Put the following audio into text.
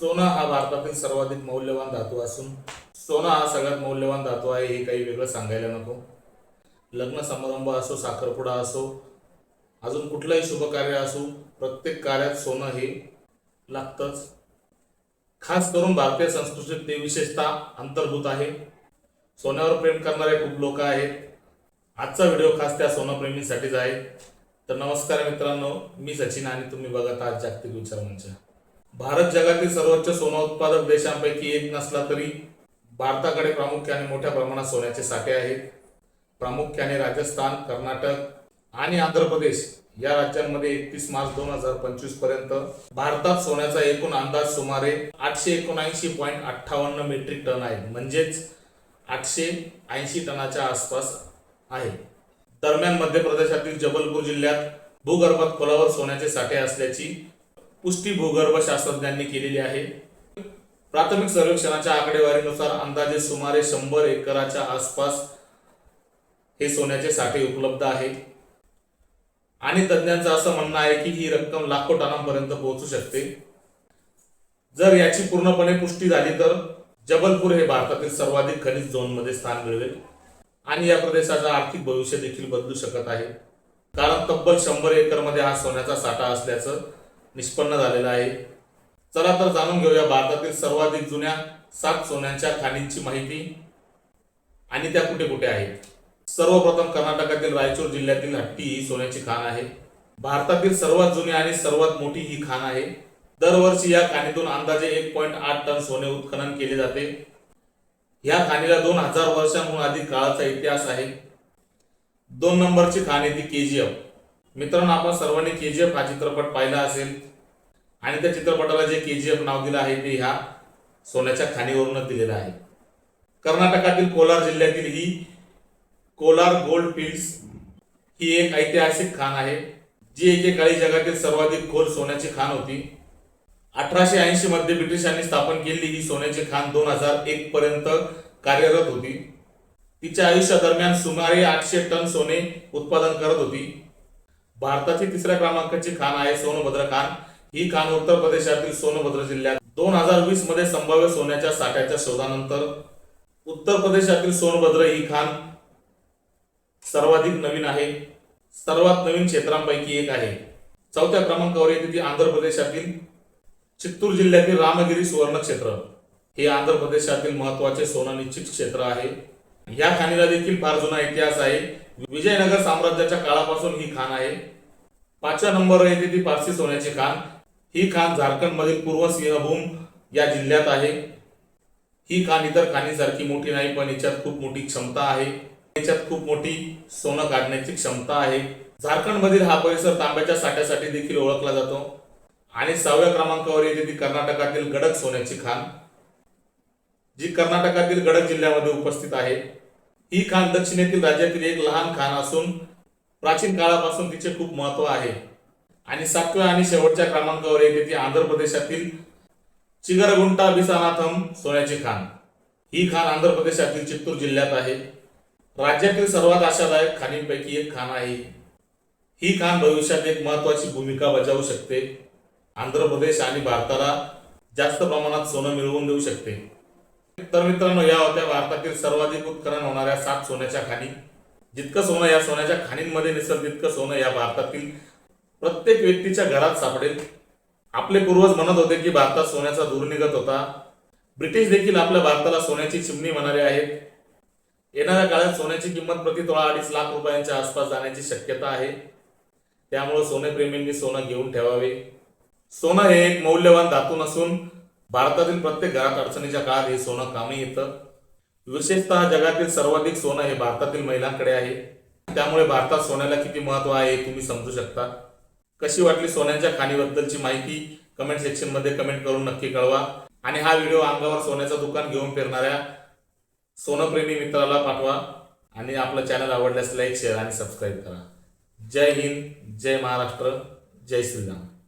सोनं हा भारतातील सर्वाधिक मौल्यवान धातू असून सोनं हा सगळ्यात मौल्यवान धातू आहे हे काही वेगळं सांगायला नको. लग्न समारंभ असो साखरपुडा असो अजून कुठलंही शुभ कार्य असो प्रत्येक कार्यात सोनं हे लागतंच. खास करून भारतीय संस्कृतीत ते विशेषतः अंतर्भूत आहे. सोन्यावर प्रेम करणारे खूप लोक आहेत. आजचा व्हिडिओ खास त्या सोनप्रेमींसाठीच आहे. तर नमस्कार मित्रांनो मी सचिन आणि तुम्ही बघत आहात जागतिक विचार मंच. भारत जगातील सर्वोच्च सोनं उत्पादक देशांपैकी एक नसला तरी भारताकडे प्रामुख्याने मोठ्या प्रमाणात सोन्याचे साठे आहेत. प्रामुख्याने राजस्थान कर्नाटक आणि आंध्र प्रदेश या राज्यांमध्ये एकतीस मार्च दोन हजार पंचवीसपर्यंत भारतात सोन्याचा एकूण अंदाज सुमारे आठशे एकोणऐंशी पॉईंट अठ्ठावन्न मेट्रिक टन आहे. म्हणजेच आठशे ऐंशी टनाच्या आसपास आहे. दरम्यान मध्य प्रदेशातील जबलपूर जिल्ह्यात भूगर्भात खोलावर सोन्याचे साठे असल्याची पुष्टी भूगर्भ शास्त्रज्ञांनी केलेली आहे. प्राथमिक सर्वेक्षणाच्या आकडेवारीनुसार अंदाजे सुमारे शंभर एकराच्या आसपास हे सोन्याचे साठे उपलब्ध आहेत आणि तज्ज्ञांचं असं म्हणणं आहे की ही रक्कम लाखो टनांपर्यंत पोहोचू शकते. जर याची पूर्णपणे पुष्टी झाली तर जबलपूर हे भारतातील सर्वाधिक खनिज झोनमध्ये स्थान मिळवेल आणि या प्रदेशाचं आर्थिक भविष्य देखील बदलू शकत आहे. कारण तब्बल शंभर एकरमध्ये हा सोन्याचा साठा असल्याचं निष्पन्न झालेला आहे. चला तर जाणून घेऊया भारतातील सर्वाधिक जुन्या सात सोन्यांच्या खाणींची माहिती. आणि त्या कुठे कुठे आहेत? सर्वप्रथम कर्नाटकातील रायचूर जिल्ह्यातील हट्टी ही सोन्याची खाण आहे. भारतातील सर्वात जुनी आणि सर्वात मोठी ही खाण आहे. दरवर्षी या खाणीतून अंदाजे एक पॉईंट आठ टन सोने उत्खनन केले जाते. या खाणीला दोन हजार वर्षांहून अधिक काळाचा इतिहास आहे. दोन नंबरची खाण के जी एफ मित्रांनो आपण सर्वांनी के जी एफ हा चित्रपट पाहिला असेल. आणि त्या चित्रपटाला जे के जी एफ नाव दिलं आहे ते ह्या सोन्याच्या खाणीवरूनच दिलेलं आहे. कर्नाटकातील कोलार जिल्ह्यातील ही कोलार गोल्ड फील्ड्स ही एक ऐतिहासिक खाण आहे जी एकेकाळी जगातील सर्वाधिक खोल सोन्याची खाण होती. अठराशे ऐंशी मध्ये ब्रिटिशांनी स्थापन केलेली ही सोन्याची खाण दोन हजार एक पर्यंत कार्यरत होती. तिच्या आयुष्यादरम्यान सुमारे आठशे टन सोने उत्पादन करत होती. भारताची तिसऱ्या क्रमांकाची खाण आहे सोनभद्र खान. ही खाण उत्तर प्रदेशातील सोनभद्र जिल्ह्यात दोन हजार वीसमध्ये संभाव्य सोन्याच्या साठ्याच्या शोधानंतर उत्तर प्रदेशातील सोनभद्र ही खाण सर्वाधिक नवीन आहे. सर्वात नवीन क्षेत्रांपैकी एक आहे. चौथ्या क्रमांकावर येते ती आंध्र प्रदेशातील चित्तूर जिल्ह्यातील रामगिरी सुवर्ण क्षेत्र. हे आंध्र प्रदेशातील महत्त्वाचे सोनं निश्चित क्षेत्र आहे. या खाणीला देखील फार जुना इतिहास आहे. विजयनगर साम्राज्याच्या काळापासून ही खाण आहे. पाचव्या नंबरवर येते ती पारसी सोन्याची खाण. ही खाण झारखंडमधील पूर्व सिंहभूम या जिल्ह्यात आहे. ही खाण इतर खाणीसारखी मोठी नाही पण याच्यात खूप मोठी क्षमता आहे. याच्यात खूप मोठी सोनं काढण्याची क्षमता आहे. झारखंडमधील हा परिसर तांब्याच्या साठ्यासाठी देखील ओळखला जातो. आणि सहाव्या क्रमांकावर येते ती कर्नाटकातील गडक सोन्याची खाण जी कर्नाटकातील गडक जिल्ह्यामध्ये उपस्थित आहे. ही खाण दक्षिणेतील राज्यातील एक लहान खाण असून प्राचीन काळापासून तिचे खूप महत्त्व आहे. आणि सातव्या आणि शेवटच्या क्रमांकावर येते ती आंध्र प्रदेशातील चिगरगुंटा बिसानाथम सोन्याची खाण. ही खाण आंध्र प्रदेशातील चित्तूर जिल्ह्यात आहे. राज्यातील सर्वात आशादायक खाणींपैकी एक खाण आहे. ही खाण भविष्यात एक महत्वाची भूमिका बजावू शकते. आंध्र प्रदेश आणि भारताला जास्त प्रमाणात सोनं मिळवून देऊ शकते. तर मित्रांनो या होत्या भारतातील सर्वाधिक उत्खनन होणाऱ्या सात सोन्याच्या खाणी. जितकं सोनं या सोन्याच्या खाणींमध्ये दिसेल तितकं सोनं या भारतातील प्रत्येक व्यक्तीच्या घरात सापडेल. आपले पूर्वज म्हणत होते की भारतात सोन्याचा धूर निघत होता. ब्रिटिश देखील आपल्या भारताला सोन्याची चिमणी म्हणाले आहेत. येणाऱ्या काळात सोन्याची किंमत प्रति तोळा अडीच लाख रुपयांच्या आसपास जाण्याची शक्यता आहे. त्यामुळे सोनेप्रेमींनी सोनं घेऊन ठेवावे. सोनं हे एक मौल्यवान धातू नसून भारतातील प्रत्येक घरात अडचणीच्या काळात हे सोनं कामी येतं. विशेषतः जगातील सर्वाधिक सोनं हे भारतातील महिलांकडे आहे. त्यामुळे भारतात सोन्याला किती महत्त्व आहे हे तुम्ही समजू शकता. कशी वाटली सोन्याच्या खाणीबद्दलची माहिती? कमेंट सेक्शनमध्ये कमेंट करून नक्की कळवा. आणि हा व्हिडिओ अंगावर सोन्याचं दुकान घेऊन फिरणाऱ्या सोनप्रेमी मित्राला पाठवा. आणि आपलं चॅनल आवडल्यास लाईक शेअर आणि सबस्क्राईब करा. जय हिंद जय महाराष्ट्र जय श्रीराम.